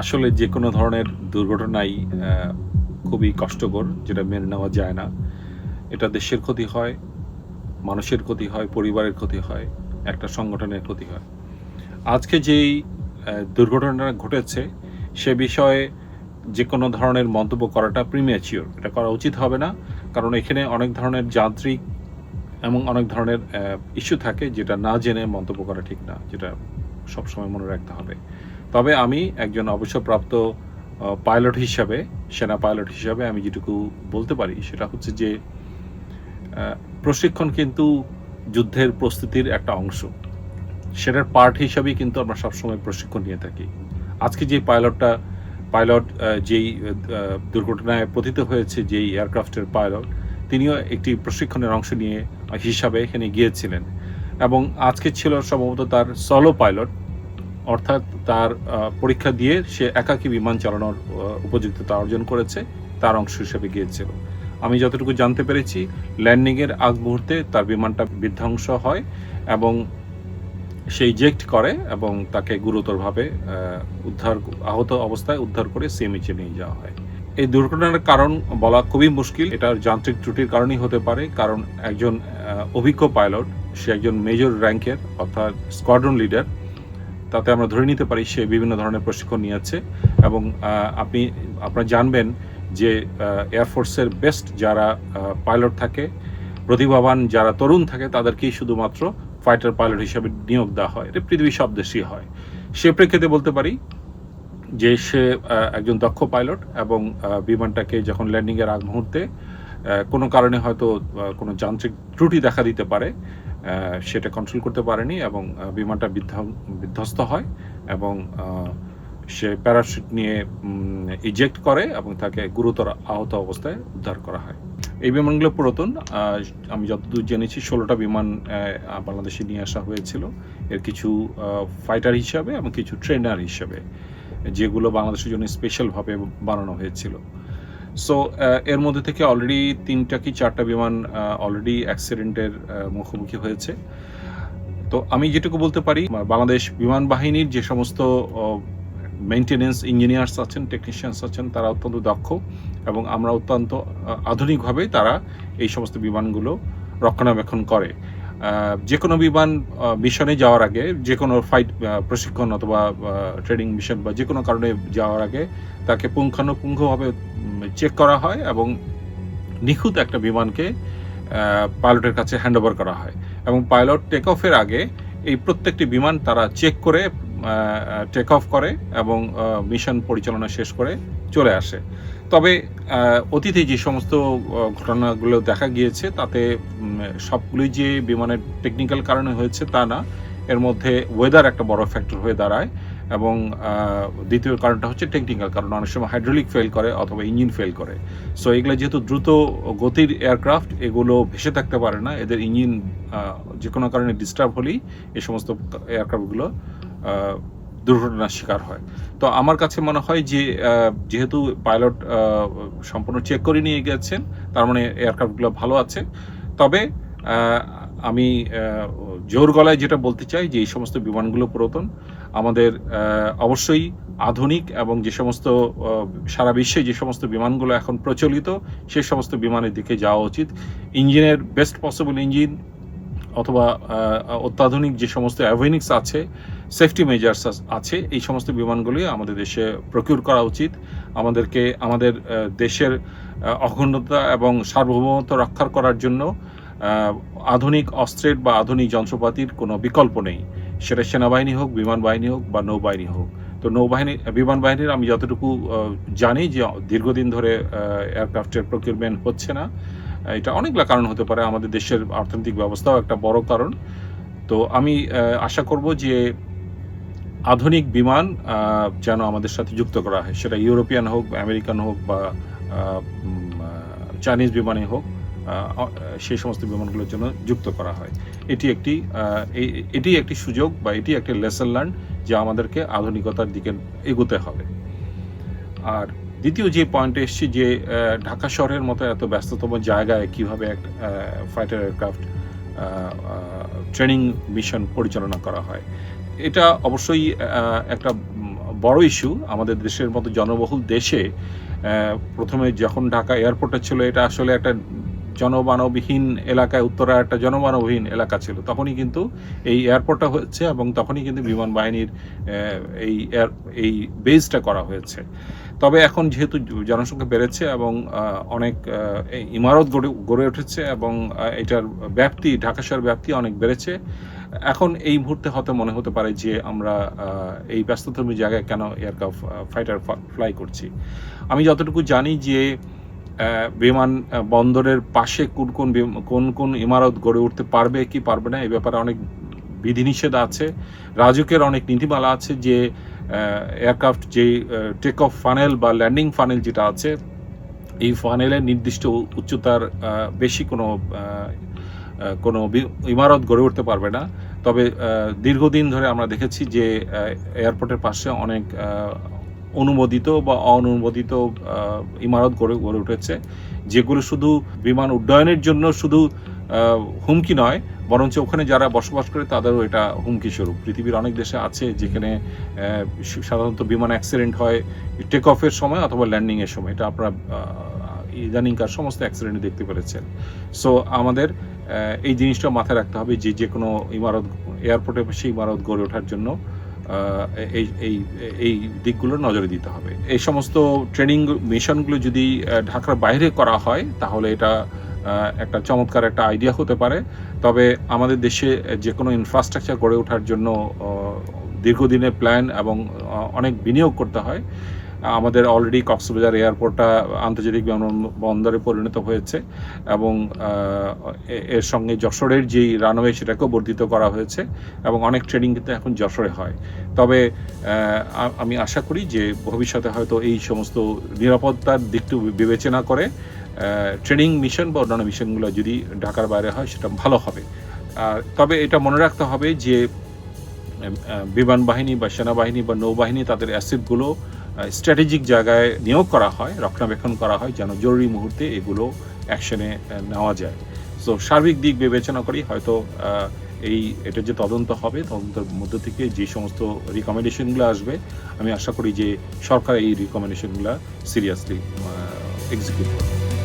আসলে যে কোনো ধরনের দুর্ঘটনাই খুবই কষ্টকর যেটা মেনে নেওয়া যায় না। এটা দেশের ক্ষতি হয় মানুষের ক্ষতি হয় পরিবারের ক্ষতি হয় একটা সংগঠনের ক্ষতি হয়। আজকে যেই আহ, দুর্ঘটনাটা ঘটেছে সে বিষয়ে যে কোনো ধরনের মন্তব্য করাটা প্রিমিয়াচিওর এটা করা উচিত হবে না। কারণ এখানে অনেক ধরনের যান্ত্রিক এবং অনেক ধরনের ইস্যু থাকে যেটা না জেনে মন্তব্য করা ঠিক না যেটা সবসময় মনে রাখতে হবে। তবে আমি একজন অবসরপ্রাপ্ত পাইলট হিসাবে, সেনা পাইলট হিসাবে আমি যেটুকু বলতে পারি, সেটা হচ্ছে যে প্রশিক্ষণ কিন্তু যুদ্ধের প্রস্তুতির একটা অংশ। সেটার পার্ট হিসাবেই কিন্তু আমরা সবসময় প্রশিক্ষণ নিয়ে থাকি। আজকে যে পাইলটটা, পাইলট যেই দুর্ঘটনায় পতিত হয়েছে, যেই এয়ারক্রাফটের পাইলট, তিনিও একটি প্রশিক্ষণের অংশ নিয়ে, হিসাবে এখানে গিয়েছিলেন। এবং আজকে ছিল সম্ভবত তার সলো পাইলট অর্থাৎ তার পরীক্ষা দিয়ে সে একাকী বিমান চালানোর উপযুক্ততা অর্জন করেছে, তার অংশ হিসেবে গিয়েছিল। আমি যতটুকু জানতে পেরেছি, ল্যান্ডিংয়ের আগ মুহূর্তে তার বিমানটা বিধ্বংস হয় এবং সে ইজেক্ট করে এবং তাকে গুরুতরভাবে উদ্ধার, আহত অবস্থায় উদ্ধার করে সিএমএইচে নিয়ে যাওয়া হয়। এই দুর্ঘটনার কারণ বলা খুবই মুশকিল। এটার যান্ত্রিক ত্রুটির কারণেই হতে পারে, কারণ একজন অভিজ্ঞ পাইলট, সে একজন মেজর র্যাঙ্কের, অর্থাৎ স্কোয়াড্রন লিডার তাতে আমরা ধরে নিতে পারি সে বিভিন্ন ধরনের প্রশিক্ষণ নিয়েছে এবং আপনি, আপনারা জানবেন যে এয়ারফোর্সের বেস্ট যারা পাইলট থাকে, প্রতিভাবান যারা তরুণ থাকে তাদেরকেই শুধুমাত্র ফাইটার পাইলট হিসেবে নিয়োগ দেওয়া হয়। এটা পৃথিবীর সব দেশেই হয়। সে প্রেক্ষিতে বলতে পারি যে সে একজন দক্ষ পাইলট এবং বিমানটাকে যখন ল্যান্ডিংয়ের আগ মুহূর্তে কোনো কারণে হয়তো কোনো যান্ত্রিক ত্রুটি দেখা দিতে পারে সেটা কন্ট্রোল করতে পারেনি এবং বিমানটা বিধ্বস্ত হয় এবং সে প্যারাশুট নিয়ে ইজেক্ট করে এবং তাকে গুরুতর আহত অবস্থায় উদ্ধার করা হয়। এই বিমানগুলো পুরাতন। আমি যতদূর জেনেছি, ষোলোটা বিমান বাংলাদেশে নিয়ে আসা হয়েছিল। এর কিছু ফাইটার হিসাবে এবং কিছু ট্রেনার হিসাবে, যেগুলো বাংলাদেশের জন্য স্পেশালভাবে বানানো হয়েছিল। সো এর মধ্যে থেকে অলরেডি তিনটা কি চারটা বিমান অলরেডি অ্যাক্সিডেন্টের মুখোমুখি হয়েছে। তো আমি যেটুকু বলতে পারি বাংলাদেশ বিমান বাহিনীর যে সমস্ত মেনটেনেন্স ইঞ্জিনিয়ার্স আছেন টেকনিশিয়ানস আছেন, তারা অত্যন্ত দক্ষ এবং আমরা অত্যন্ত আধুনিকভাবে তারা এই সমস্ত বিমানগুলো রক্ষণাবেক্ষণ করে। যে কোনো বিমান মিশনে যাওয়ার আগে যে কোনো ফাইট প্রশিক্ষণ অথবা ট্রেনিং মিশন বা যে কোনো কারণে যাওয়ার আগে তাকে পুঙ্খানুপুঙ্খভাবে চেক করা হয় এবং নিখুঁত একটা বিমানকে পাইলটের কাছে হ্যান্ড করা হয় এবং পাইলট টেক অফের আগে এই প্রত্যেকটি বিমান তারা চেক করে টেক অফ করে এবং মিশন পরিচালনা শেষ করে চলে আসে। তবে অতীতে যে সমস্ত ঘটনাগুলো দেখা গিয়েছে তাতে উম, সবগুলোই যে বিমানের টেকনিক্যাল কারণে হয়েছে তা না। এর মধ্যে ওয়েদার একটা বড় ফ্যাক্টর হয়ে দাঁড়ায় এবং দ্বিতীয় কারণটা হচ্ছে টেকনিক্যাল কারণ অনেক সময় হাইড্রোলিক ফেল করে অথবা ইঞ্জিন ফেল করে। সো এগুলো যেহেতু দ্রুত গতির এয়ারক্রাফট এগুলো ভেসে থাকতে পারে না। এদের ইঞ্জিন যে কোনো কারণে ডিস্টার্ব হলেই এই সমস্ত এয়ারক্রাফটগুলো দুর্ঘটনার শিকার হয়। তো আমার কাছে মনে হয় যে যেহেতু পাইলট সম্পূর্ণ চেক করে নিয়ে গেছেন, তার মানে এয়ারক্রাফটগুলো ভালো আছে। তবে আমি জোর গলায় যেটা বলতে চাই যে, এই সমস্ত বিমানগুলো পুরাতন। আমাদের অবশ্যই আধুনিক এবং যে সমস্ত সারা বিশ্বে যে সমস্ত বিমানগুলো এখন প্রচলিত সেই সমস্ত বিমানের দিকে যাওয়া উচিত। ইঞ্জিনের বেস্ট পসিবল ইঞ্জিন অথবা অত্যাধুনিক যে সমস্ত অ্যাভেনিক্স আছে সেফটি মেজার্স আছে, এই সমস্ত বিমানগুলি আমাদের দেশে প্রকিউর করা উচিত। আমাদেরকে, আমাদের দেশের অখণ্ডতা এবং সার্বভৌমত্ব রক্ষা করার জন্য আধুনিক অস্ত্রের বা আধুনিক যন্ত্রপাতির কোনো বিকল্প নেই। সেটা সেনাবাহিনী হোক বিমান বাহিনী হোক বা নৌবাহিনী হোক। তো নৌবাহিনী বিমান বাহিনীর আমি যতটুকু জানি যে দীর্ঘদিন ধরে এয়ারক্রাফটের প্রকিউরমেন্ট হচ্ছে না। এটা অনেকগুলো কারণ হতে পারে। আমাদের দেশের অর্থনৈতিক ব্যবস্থাও একটা বড় কারণ। তো আমি আশা করব যে আধুনিক বিমান যেন আমাদের সাথে যুক্ত করা হয়। সেটা ইউরোপিয়ান হোক আমেরিকান হোক বা চাইনিজ বিমানে হোক সেই সমস্ত বিমানগুলোর জন্য যুক্ত করা হয়। এটি একটি এটি একটি সুযোগ বা এটি একটি লেসন লার্ন যে আমাদেরকে আধুনিকতার দিকে এগোতে হবে। আর দ্বিতীয় যে পয়েন্টে এসছি যে ঢাকা শহরের মতো এত ব্যস্ততম জায়গায় কীভাবে এক ফাইটার এয়ারক্রাফট ট্রেনিং মিশন পরিচালনা করা হয়। এটা অবশ্যই একটা বড় ইস্যু আমাদের দেশের মতো জনবহুল দেশে প্রথমে যখন ঢাকা এয়ারপোর্টে ছিল, এটা আসলে একটা জনমানবহীন এলাকায়, উত্তরা একটা জনমানবহীন এলাকা ছিল। তখনই কিন্তু এই এয়ারপোর্টটা হচ্ছে এবং তখনই কিন্তু বিমান বাহিনীর এই এই বেসটা করা হয়েছে। তবে এখন যেহেতু জনসংখ্যা বেড়েছে এবং অনেক ইমারত গড়ে গড়ে উঠেছে এবং এটার ব্যাপ্তি, ঢাকা শহর ব্যাপ্তি অনেক বেড়েছে, এখন এই মুহূর্তে হয়তো মনে হতে পারে যে আমরা এই ব্যস্ততম জায়গায় কেন এয়ারক্রাফট ফাইটার ফ্লাই করছি। আমি যতটুকু জানি যে বিমান বন্দরের পাশে কোন কোন কোন কোন ইমারত গড়ে উঠতে পারবে কি পারবে না এই ব্যাপারে অনেক বিধিনিষেধ আছে। রাজুকের অনেক নীতিমালা আছে যে এয়ারক্রাফট যে টেক অফ ফানেল বা ল্যান্ডিং ফানেল যেটা আছে, এই ফানেলের নির্দিষ্ট উচ্চতার বেশি কোনো কোনো ইমারত গড়ে উঠতে পারবে না। তবে দীর্ঘদিন ধরে আমরা দেখেছি যে এয়ারপোর্টের পাশে অনেক অনুমোদিত বা অননুমোদিত আহ, ইমারত গড়ে গড়ে উঠেছে যেগুলো শুধু বিমান উড্ডয়নের জন্য শুধু হুমকি নয় বরঞ্চ ওখানে যারা বসবাস করে তাদেরও এটা হুমকি স্বরূপ। পৃথিবীর অনেক দেশে আছে যেখানে সাধারণত বিমান অ্যাক্সিডেন্ট হয় টেক অফের সময় অথবা ল্যান্ডিংয়ের সময়। এটা আপনারা ইদানিংকার সমস্ত অ্যাক্সিডেন্ট দেখতে পেরেছেন। সো আমাদের এই জিনিসটা মাথায় রাখতে হবে যে যে কোনো ইমারত এয়ারপোর্টে সেই ইমারত গড়ে ওঠার জন্য এই এই এই দিকগুলো নজরে দিতে হবে। এই সমস্ত ট্রেনিং মিশনগুলো যদি ঢাকার বাইরে করা হয়, তাহলে এটা একটা চমৎকার একটা আইডিয়া হতে পারে। তবে আমাদের দেশে যে কোনো ইনফ্রাস্ট্রাকচার গড়ে ওঠার জন্য দীর্ঘদিনের প্ল্যান এবং অনেক বিনিয়োগ করতে হয়। আমাদের অলরেডি কক্সবাজার এয়ারপোর্টটা আন্তর্জাতিক বিমানবন্দরে পরিণত হয়েছে এবং এর সঙ্গে যশোরের যেই রানওয়ে সেটাকেও বর্ধিত করা হয়েছে এবং অনেক ট্রেনিং কিন্তু এখন যশোরে হয়। তবে আমি আশা করি যে ভবিষ্যতে হয়তো এই সমস্ত নিরাপত্তার দিকটু বিবেচনা করে ট্রেনিং মিশন বা অন্যান্য মিশনগুলো যদি ঢাকার বাইরে হয় সেটা ভালো হবে। আর তবে এটা মনে রাখতে হবে যে বিমান বাহিনী বা সেনাবাহিনী বা নৌবাহিনী তাদের অ্যাসিডগুলো স্ট্র্যাটেজিক জায়গায় নিয়োগ করা হয়, রক্ষণাবেক্ষণ করা হয় যেন জরুরি মুহূর্তে এগুলো অ্যাকশনে নেওয়া যায়। সো সার্বিক দিক বিবেচনা করি, হয়তো এই, এটা যে তদন্ত হবে, তদন্তের মধ্য থেকে যে সমস্ত রিকমেন্ডেশনগুলো আসবে, আমি আশা করি যে সরকার এই রিকমেন্ডেশনগুলো সিরিয়াসলি এক্সিকিউট করবে।